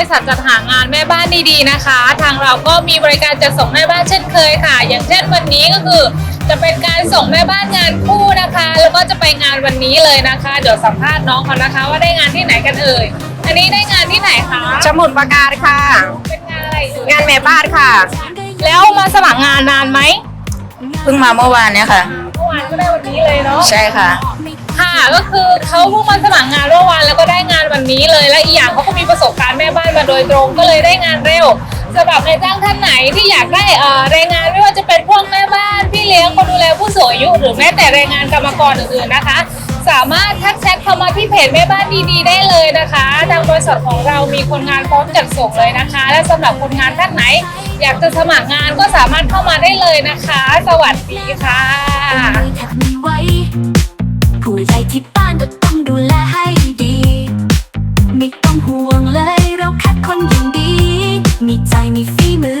ริษัทจัดหางานแม่บ้านดีๆนะคะ ทางเราก็มีบริการจัดส่งแม่บ้านเช่นเคยค่ะ อย่างเช่นวันนี้ก็คือ จะเป็นการส่งแม่บ้านงานคู่นะคะ แล้วก็จะไปงานวันนี้เลยนะคะ เดี๋ยวสัมภาษณ์น้องเขานะคะ ว่าได้งานที่ไหนกันเอ่ยอันนี้ได้งานที่ไหนคะสมุดประการค่ะ เป็นงานอะไรเอ่ยงานแม่บ้านค่ะ แล้วมาสมัครงานนานไหมเพิ่งมาเมื่อวานเนี่ยค่ะ เมื่อวานก็ได้วันนี้เลยเนาะใช่ค่ะ ค่ะก็คือเขาเพิ่งมาสมัครงานเมื่อวานแล้วก็ได้งานวันนี้เลยและอีกอย่างเขาก็ แม่บ้านมาโดยตรงก็เลยได้งานเร็วสำหรับนายจ้างท่านไหนที่อยากได้เอ่อแรงงานไม่ว่าจะเป็นพวกแม่บ้านพี่เลี้ยงคนดูแลผู้สูงอายุ หรือแม้แต่แรงงานกรรมกรอื่นๆนะคะ สามารถทักแชทเข้ามาที่เพจแม่บ้านดีๆได้เลยนะคะ ทางบริษัทของเรามีคนงานพร้อมจัดส่งเลยนะคะ และสำหรับคนงานท่านไหน อยากจะสมัครงานก็สามารถเข้ามาได้เลยนะคะ สวัสดีค่ะผู้ใหญ่ที่บ้านก็ต้องดูแลให้ดี ไม่ต้องห่วงเลย เร